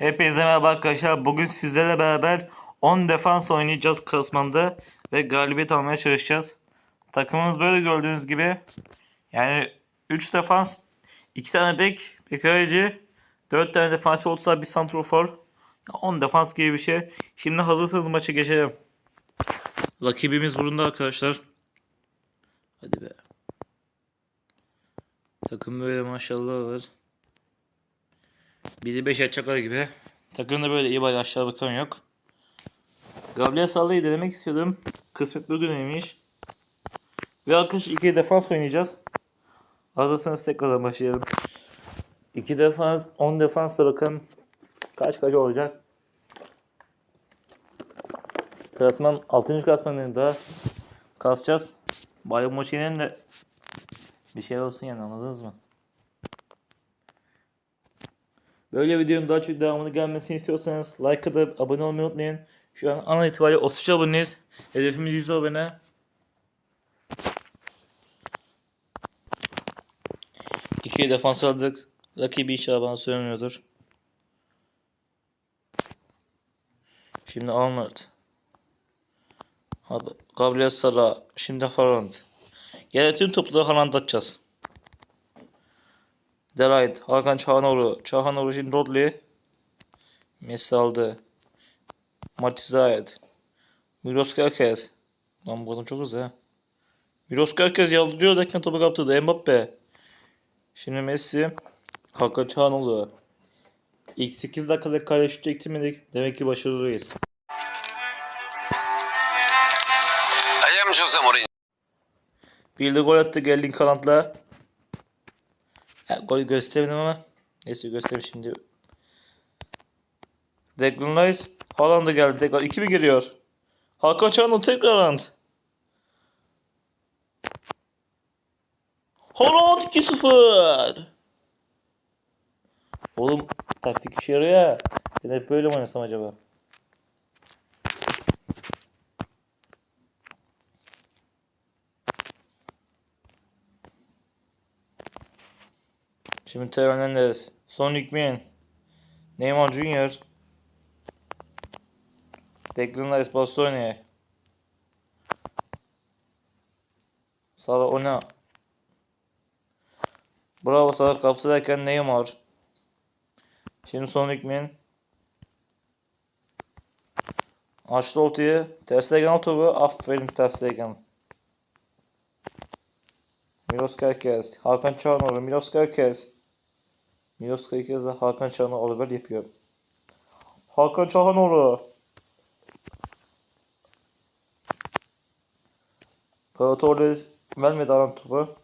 Hepinize merhaba arkadaşlar. Bugün sizlerle beraber 10 defans oynayacağız klasmanda ve galibiyet almaya çalışacağız. Takımımız böyle gördüğünüz gibi. Yani 3 defans, 2 tane bek, bir kaleci, 4 tane defans olsa bir santrofor. 10 defans gibi bir şey. Şimdi hazırsanız maça geçelim. Rakibimiz burada arkadaşlar. Hadi be. Takım böyle maşallah var. Bizi 5 açacaklar gibi. Takımda böyle iyi bari aşağı bakan yok. Gabriel Salla'yı denemek istiyordum. Kısmet bugüneymiş. Ve arkadaş iki defans oynayacağız. Hazırsanız tekrardan başlayalım. 2 defans, 10 defansla bakın kaç kaç olacak. Klasman 6. klasmanında kasacağız. Bayram maçının de bir şey olsun yani anladınız mı? Böyle videonun daha çok devamını gelmesini istiyorsanız like atıp abone olmayı unutmayın. Şu an ana itibariyle 33 aboneyiz. Hedefimiz 100 abone. İki defans aldık. Rakibi inşallah bana söylemiyordur. Şimdi Arnold. Gabriel Sara. Şimdi Haaland. Gel tüm topları Haaland'a atacağız. Delight, Hakan Çağanoğlu. Çağanoğlu şimdi Rodley. Messi aldı. Martis Zayet. Miros Kerkez. Lan bu adam çok hızlı ha. Miros Kerkez yaldırıyor derken topu kaptırdı. Mbappe. Şimdi Messi. Hakan Çağanoğlu. İlk 8 dakikada kale şut çektirmedik. Demek ki başarılıyız. Bir de gol attı Gelin Kanat'la. Ya, golü göstermedim ama. Neyse göstereyim şimdi. Declan Rice. Haaland'a geldi. Tekrar 2 mi geliyor? Hakan Çalhanoğlu tekrar Haaland. Haaland 2-0. Oğlum taktik işe yarıyor ya. Ben hep böyle mi oynasam acaba? Şimdi Teo Hernandez, Son Hükmen, Neymar Junior, Declan Rice Bastoni, Sara Ona, Bravo Sara kapsadayken Neymar, Şimdi Son Hükmen, Açtı ortayı, Terslegen topu, aferin Terslegen. Milos Kerkez, Hakan Çağanoğlu, Milos Kerkez. Milos Kerkez de Hakan Çağanoğlu Oliver yapıyor. Hakan Çağanoğlu. Karatorles vermedi alan topu.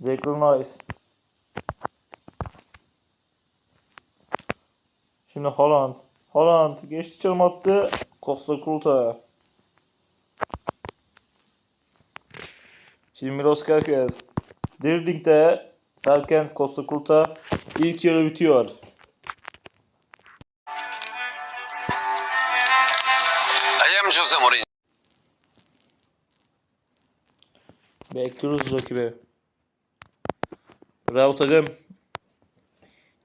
Declan Rice. Şimdi Haaland. Haaland geçti çalım attı. Costa Curta. Şimdi Milos Kerkez. Dribling'de derken Costa Curta ilk yarı bitiyor. Jose Mourinho. Bekliyoruz rakibi. Bravo takım.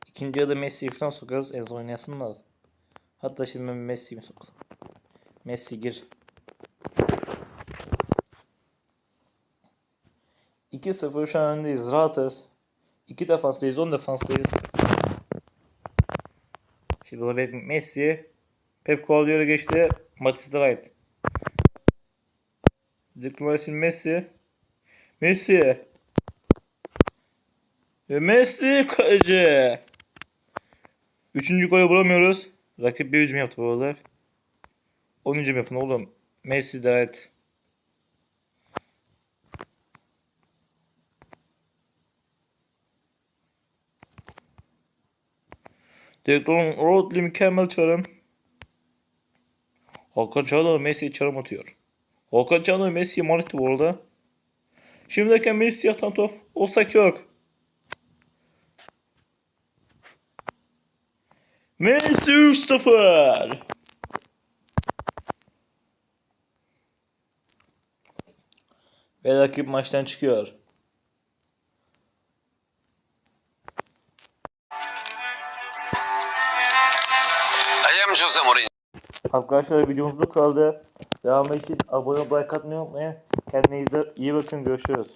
İkinci yarıda Messi'yi falan sokarız. En son oynayasınlar. Hatta şimdi ben Messi'yi mi soksam? Messi gir. 2-0 şu an öndeyiz. Rahatız. 2 defanstayız. 10 defanstayız. Şimdi orada Messi. Pep Guardiola geçti. Matisse de right. Declan Rice Messi. Messi. Ve Messi kaleci. Üçüncü golü bulamıyoruz. Rakip bir hücum yaptı bu arada. 10 hücum yapın oğlum. Messi de Declan Rodley mükemmel çarım. Hakan Çalhanoğlu Messi'ye çarım atıyor. Hakan Çalhanoğlu Messi'ye mal etti bu arada. Şimdiyken Messi atan top. Offside yok. Messi 3-0. Ve rakip maçtan çıkıyor. Jose Mourinho. Arkadaşlar videomuz bu kaldı. Devam için abone olmayı like atmayı unutmayın. Kendinize iyi bakın. Görüşürüz.